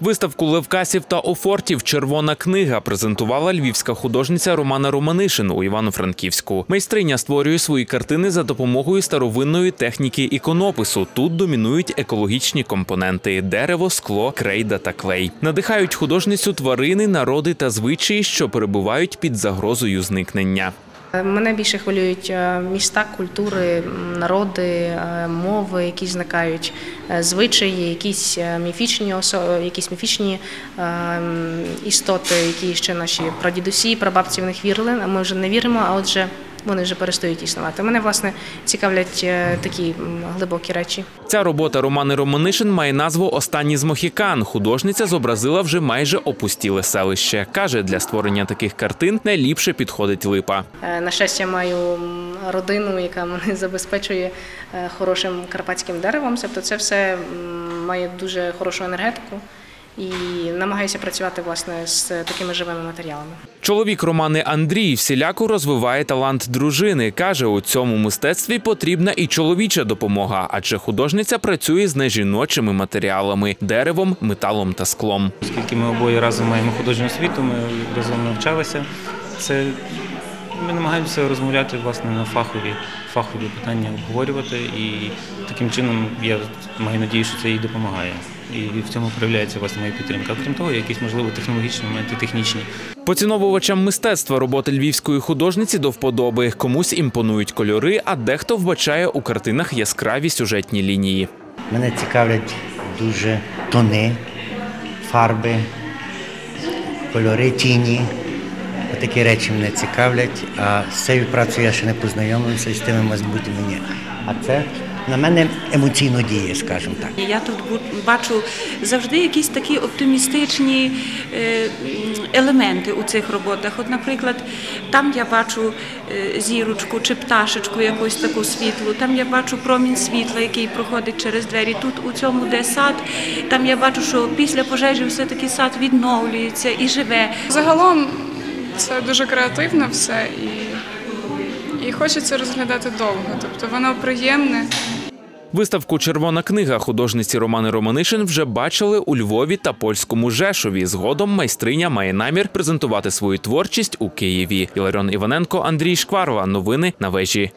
Виставку левкасів та офортів Червона книга презентувала львівська художниця Романа Романишин у Івано-Франківську. Майстриня створює свої картини за допомогою старовинної техніки іконопису. Тут домінують екологічні компоненти: дерево, скло, крейда та клей. Надихають художницю тварини, народи та звичаї, що перебувають під загрозою зникнення. Мене більше хвилюють е, міста, культури, народи, е, мови, які зникають, звичаї, якісь е, міфічні особи, якісь міфічні е, істоти, які ще наші прадідусі, прабабці в них вірили. А ми вже не віримо, а отже, вони вже перестають існувати. Мене власне цікавлять е, такі глибокі речі. Ця робота Романи Романишин має назву Останні з Мохікан. Художниця зобразила вже майже опустіле селище. каже, для створення таких картин найліпше підходить липа. Е, На щастя, маю родину, яка мене забезпечує е, хорошим карпатським деревом. Тобто це все має дуже хорошу енергетику і намагаюся працювати власне з такими живими матеріалами. Чоловік Романи Андрій всіляко розвиває талант дружини. каже, у цьому мистецтві потрібна і чоловіча допомога, адже художниця працює з нежіночими матеріалами деревом, металом та склом. Оскільки ми обоє разом маємо художню освіту, ми разом навчалися. Це ми намагаємося розмовляти власне на фахові, фахові питання обговорювати, і таким чином я маю надію, що це їй допомагає. І в цьому проявляється власне моя підтримка. Окрім того, якісь можливо технологічні моменти, технічні. Поціновувачам мистецтва роботи львівської художниці до вподоби. Комусь імпонують кольори, а дехто вбачає у картинах яскраві сюжетні лінії. Мене цікавлять дуже тони, фарби, кольори, тіні. Такі речі мене цікавлять. А з цією працею я ще не познайомився з тими, мабуть, мені. А це на мене емоційно діє, скажімо так. Я тут бачу завжди якісь такі оптимістичні е, елементи у цих роботах. От, наприклад, там я бачу е, зірочку чи пташечку якусь таку світлу, там я бачу промінь світла, який проходить через двері. Тут у цьому де сад, там я бачу, що після пожежі все-таки сад відновлюється і живе. Загалом це дуже креативно все і, і хочеться розглядати довго. Тобто воно приємне. Виставку Червона книга художниці Романи Романишин вже бачили у Львові та польському Жешові. Згодом майстриня має намір презентувати свою творчість у Києві. Іларіон Іваненко, Андрій Шкварова. Новини на вежі.